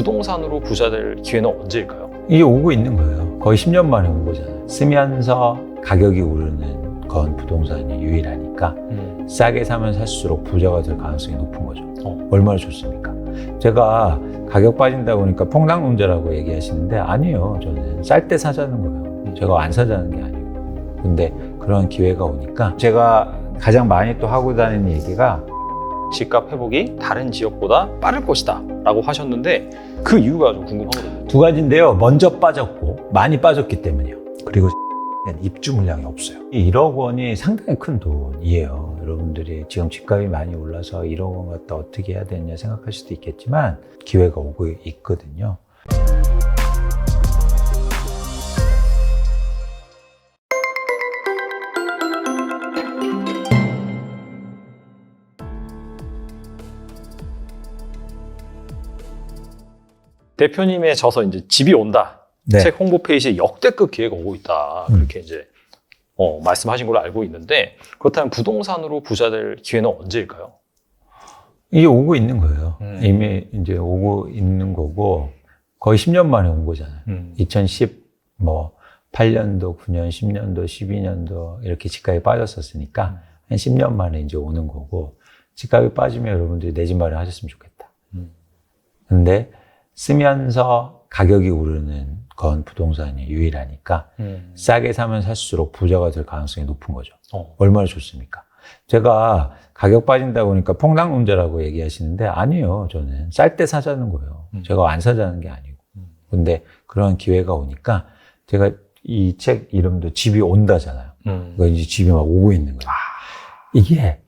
부동산으로 부자 될 기회는 언제일까요? 이게 오고 있는 거예요. 거의 10년 만에 온 거잖아요. 쓰면서 가격이 오르는 건 부동산이 유일하니까 싸게 사면 살수록 부자가 될 가능성이 높은 거죠. 어. 얼마나 좋습니까? 제가 가격 빠진다 보니까 폭락론자라고 얘기하시는데 아니에요. 저는 쌀 때 사자는 거예요. 제가 안 사자는 게 아니고. 근데 그런 기회가 오니까 제가 가장 많이 또 하고 다니는 얘기가 집값 회복이 다른 지역보다 빠를 것이다 라고 하셨는데 그 이유가 좀 궁금하거든요. 두 가지인데요. 먼저 빠졌고 많이 빠졌기 때문이요. 그리고 입주 물량이 없어요. 이 1억 원이 상당히 큰 돈이에요. 여러분들이 지금 집값이 많이 올라서 1억 원 갖다 어떻게 해야 되냐 생각할 수도 있겠지만 기회가 오고 있거든요. 대표님의 저서 이제 집이 온다. 네. 책 홍보 페이지에 역대급 기회가 오고 있다. 음. 그렇게 이제 어, 말씀하신 걸로 알고 있는데 그렇다면 부동산으로 부자 될 기회는 언제일까요? 이게 오고 있는 거예요. 음. 이미 이제 오고 있는 거고 거의 10년 만에 온 거잖아요. 2010, 뭐 8년도, 9년, 10년도, 12년도 이렇게 집값이 빠졌었으니까 한 10년 만에 이제 오는 거고 집값이 빠지면 여러분들이 내 집 마련 하셨으면 좋겠다. 음. 근데 쓰면서 가격이 오르는 건 부동산이 유일하니까 음. 싸게 사면 살수록 부자가 될 가능성이 높은 거죠. 어. 얼마나 좋습니까? 제가 가격 빠진다 보니까 폭락론자라고 얘기하시는데 아니에요. 저는 쌀 때 사자는 거예요. 음. 제가 안 사자는 게 아니고. 음. 근데 그런 기회가 오니까 제가 이 책 이름도 집이 온다잖아요. 음. 그러니까 이제 집이 막 오고 있는 거예요. 이게 네.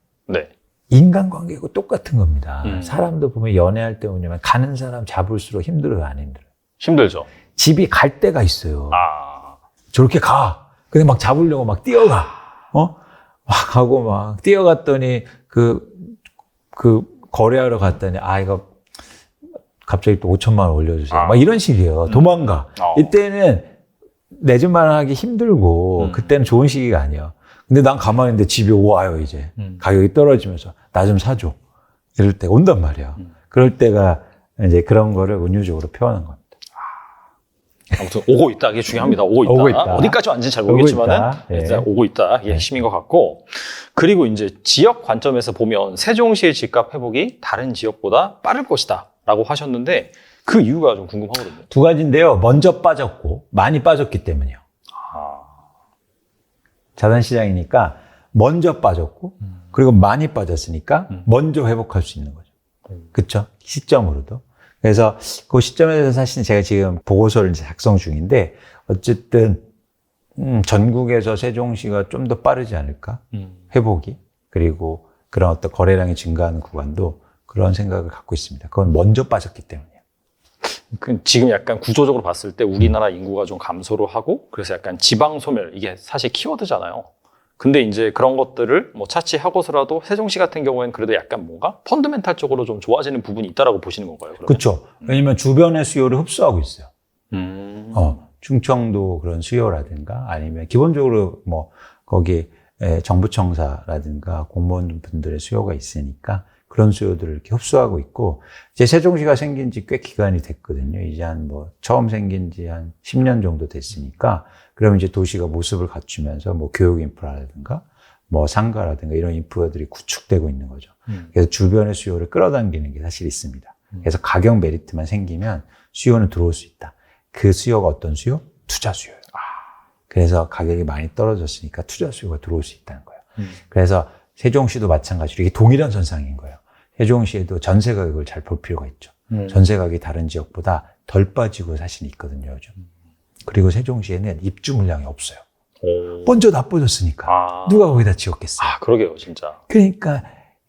인간관계하고 똑같은 겁니다. 음. 사람도 보면 연애할 때 뭐냐면 가는 사람 잡을수록 힘들어요, 안 힘들어요? 힘들죠. 집이 갈 때가 있어요. 아. 저렇게 가. 근데 막 잡으려고 막 뛰어가. 어? 막 하고 막 뛰어갔더니 그, 그 거래하러 갔더니 아, 이거 갑자기 또 5천만 원 올려주세요. 아. 막 이런 식이에요. 도망가. 어. 이때는 내 집만 하기 힘들고 음. 그때는 좋은 시기가 아니에요. 근데 난 가만히 있는데 집이 와요, 이제. 음. 가격이 떨어지면서 나 좀 사줘. 이럴 때 온단 말이야. 음. 그럴 때가 이제 그런 거를 운유적으로 표현한 겁니다. 아무튼 오고 있다. 이게 중요합니다. 오고 있다. 오고 있다. 어디까지 왔는지 잘 오고 모르겠지만은 있다. 예. 일단 오고 있다. 이게 핵심인 것 같고 그리고 이제 지역 관점에서 보면 세종시의 집값 회복이 다른 지역보다 빠를 것이다라고 하셨는데 그 이유가 좀 궁금하거든요. 두 가지인데요. 먼저 빠졌고 많이 빠졌기 때문이요. 아. 자산시장이니까 먼저 빠졌고 그리고 많이 빠졌으니까 음. 먼저 회복할 수 있는 거죠. 음. 그렇죠? 시점으로도. 그래서 그 시점에 대해서 사실 제가 지금 보고서를 이제 작성 중인데 어쨌든 음, 전국에서 세종시가 좀 더 빠르지 않을까? 음. 회복이 그리고 그런 어떤 거래량이 증가하는 구간도 그런 생각을 갖고 있습니다. 그건 먼저 빠졌기 때문이에요. 그 지금 약간 구조적으로 봤을 때 우리나라 인구가 좀 감소를 하고 그래서 약간 지방 소멸 이게 사실 키워드잖아요. 근데 이제 그런 것들을 뭐 차치하고서라도 세종시 같은 경우에는 그래도 약간 뭔가 펀드멘탈적으로 좀 좋아지는 부분이 있다라고 보시는 건가요? 그러면? 그렇죠. 왜냐면 주변의 수요를 흡수하고 있어요. 음. 어, 충청도 그런 수요라든가 아니면 기본적으로 뭐 거기 에, 정부청사라든가 공무원분들의 수요가 있으니까 그런 수요들을 이렇게 흡수하고 있고 이제 세종시가 생긴 지 꽤 기간이 됐거든요. 이제 한 뭐 처음 생긴 지 한 10년 정도 됐으니까 그러면 이제 도시가 모습을 갖추면서 뭐 교육 인프라라든가 뭐 상가라든가 이런 인프라들이 구축되고 있는 거죠. 음. 그래서 주변의 수요를 끌어당기는 게 사실 있습니다. 그래서 가격 메리트만 생기면 수요는 들어올 수 있다. 그 수요가 어떤 수요? 투자 수요예요. 그래서 가격이 많이 떨어졌으니까 투자 수요가 들어올 수 있다는 거예요. 음. 그래서 세종시도 마찬가지로 이게 동일한 선상인 거예요. 세종시에도 전세 가격을 잘 볼 필요가 있죠. 음. 전세 가격이 다른 지역보다 덜 빠지고 사실 있거든요, 요즘. 그리고 세종시에는 입주 물량이 없어요. 오. 먼저 나빠졌으니까. 아. 누가 거기다 지었겠어요? 아, 그러게요, 진짜. 그러니까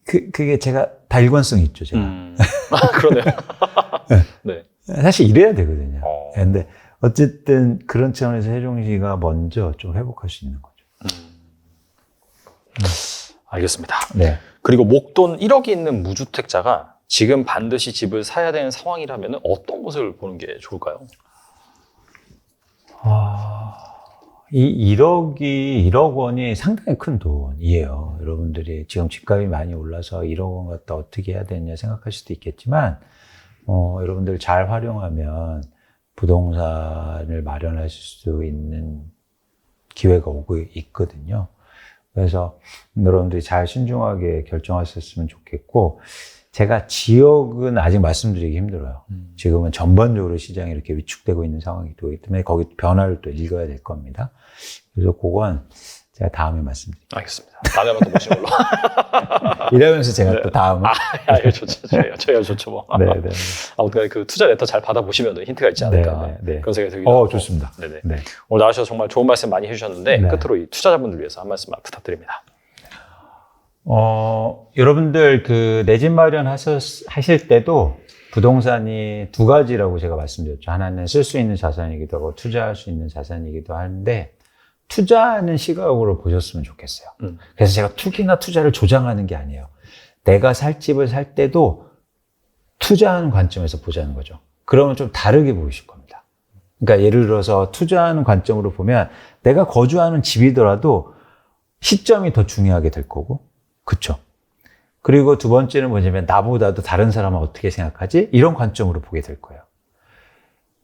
그, 그게 제가 다 일관성이 있죠, 제가. 음. 아, 그러네요. 네. 사실 이래야 되거든요. 어. 근데 어쨌든 그런 차원에서 세종시가 먼저 좀 회복할 수 있는 거죠. 알겠습니다. 네. 그리고 목돈 1억이 있는 무주택자가 지금 반드시 집을 사야 되는 상황이라면 어떤 모습을 보는 게 좋을까요? 아, 이 1억이, 1억 원이 상당히 큰 돈이에요. 여러분들이 지금 집값이 많이 올라서 1억 원 갖다 어떻게 해야 되냐 생각할 수도 있겠지만, 어, 여러분들 잘 활용하면 부동산을 마련하실 수 있는 기회가 오고 있거든요. 그래서 여러분들이 잘 신중하게 결정하셨으면 좋겠고, 제가 지역은 아직 말씀드리기 힘들어요. 지금은 전반적으로 시장이 이렇게 위축되고 있는 상황이기 때문에 거기 변화를 또 읽어야 될 겁니다. 그래서 그건 제가 다음에 말씀드릴게요. 알겠습니다. 다음에 한번 또 모시는 걸로. 이러면서 제가 또 다음에. 아, 아, 예, 좋죠. 저희가, 저희가 좋죠. 뭐. 네, 네. 아무튼 그 투자 레터 잘 받아보시면 힌트가 있지 않을까. 네, 네, 네. 그런 생각이 들기도 어, 하고. 좋습니다. 네네. 네. 오늘 나와주셔서 정말 좋은 말씀 많이 해주셨는데 네. 끝으로 이 투자자분들 위해서 한 말씀 부탁드립니다. 어, 여러분들 그 내 집 마련 하셨, 하실 때도 부동산이 두 가지라고 제가 말씀드렸죠. 하나는 쓸 수 있는 자산이기도 하고 투자할 수 있는 자산이기도 한데 투자하는 시각으로 보셨으면 좋겠어요. 음. 그래서 제가 투기나 투자를 조장하는 게 아니에요. 내가 살 집을 살 때도 투자하는 관점에서 보자는 거죠. 그러면 좀 다르게 보이실 겁니다. 그러니까 예를 들어서 투자하는 관점으로 보면 내가 거주하는 집이더라도 시점이 더 중요하게 될 거고, 그쵸? 그리고 두 번째는 뭐냐면 나보다도 다른 사람은 어떻게 생각하지? 이런 관점으로 보게 될 거예요.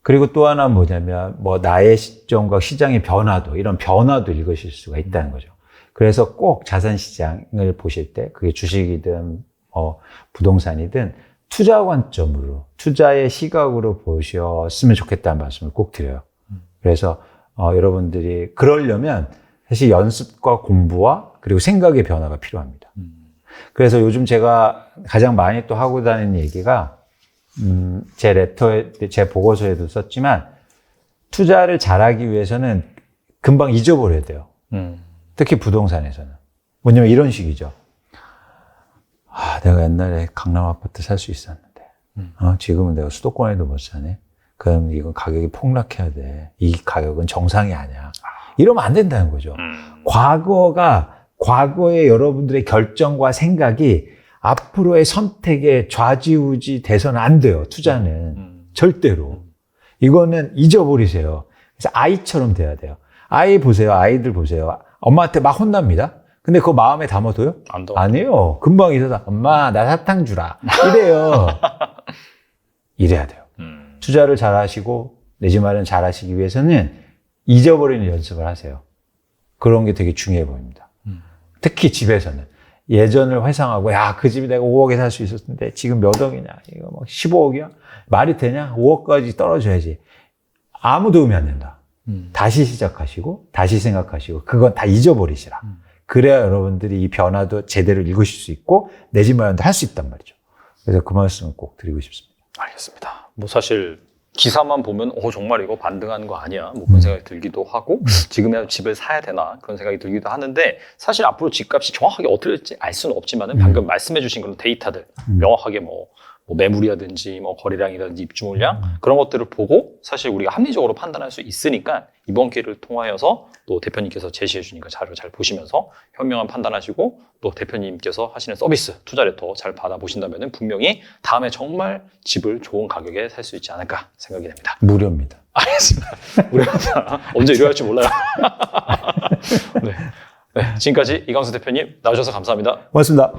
그리고 또 하나는 뭐냐면 뭐 나의 시점과 시장의 변화도 이런 변화도 읽으실 수가 있다는 거죠. 그래서 꼭 자산 시장을 보실 때 그게 주식이든 뭐 부동산이든 투자 관점으로 투자의 시각으로 보셨으면 좋겠다는 말씀을 꼭 드려요. 그래서 어, 여러분들이 그러려면 사실 연습과 공부와 그리고 생각의 변화가 필요합니다. 그래서 요즘 제가 가장 많이 또 하고 다니는 얘기가 음, 제 레터에, 제 보고서에도 썼지만 투자를 잘하기 위해서는 금방 잊어버려야 돼요. 음. 특히 부동산에서는. 뭐냐면 이런 식이죠. 아, 내가 옛날에 강남 아파트 살 수 있었는데, 어, 지금은 내가 수도권에도 못 사네. 그럼 이건 가격이 폭락해야 돼. 이 가격은 정상이 아니야. 이러면 안 된다는 거죠. 음. 과거가 과거의 여러분들의 결정과 생각이 앞으로의 선택에 좌지우지 돼서는 안 돼요. 투자는 음. 절대로 이거는 잊어버리세요. 그래서 아이처럼 돼야 돼요. 아이 보세요. 아이들 보세요. 엄마한테 막 혼납니다. 근데 그거 마음에 담아둬요? 안 더. 아니에요. 금방 잊어서 엄마 나 사탕 주라. 이래요. 이래야 돼요. 음. 투자를 잘 하시고 내집 마련 잘 하시기 위해서는 잊어버리는 연습을 하세요. 그런 게 되게 중요해 보입니다. 음. 특히 집에서는. 예전을 회상하고, 야, 그 집이 내가 5억에 살 수 있었는데 지금 몇 억이냐? 이거 뭐 15억이야? 말이 되냐? 5억까지 떨어져야지. 아무 도움이 안 된다. 음. 다시 시작하시고, 다시 생각하시고, 그건 다 잊어버리시라. 음. 그래야 여러분들이 이 변화도 제대로 읽으실 수 있고, 내 집 마련도 할 수 있단 말이죠. 그래서 그 말씀을 꼭 드리고 싶습니다. 알겠습니다. 뭐 사실 기사만 보면 어 정말 이거 반등하는 거 아니야? 뭐 그런 생각이 들기도 하고 지금이라도 집을 사야 되나? 그런 생각이 들기도 하는데 사실 앞으로 집값이 정확하게 어떻게 될지 알 수는 없지만은 방금 말씀해주신 그런 데이터들 음. 명확하게 뭐, 뭐 매물이라든지 뭐 거래량이라든지 입주물량 그런 것들을 보고 사실 우리가 합리적으로 판단할 수 있으니까 이번 기회를 통하여서 또 대표님께서 제시해 주니까 자료 잘 보시면서 현명한 판단하시고 또 대표님께서 하시는 서비스 투자 레터 잘 받아보신다면 분명히 다음에 정말 집을 좋은 가격에 살 수 있지 않을까 생각이 됩니다. 무료입니다. 알겠습니다. 우리가 언제 이러할지 몰라요. 네. 네, 지금까지 이광수 대표님 나오셔서 감사합니다. 고맙습니다.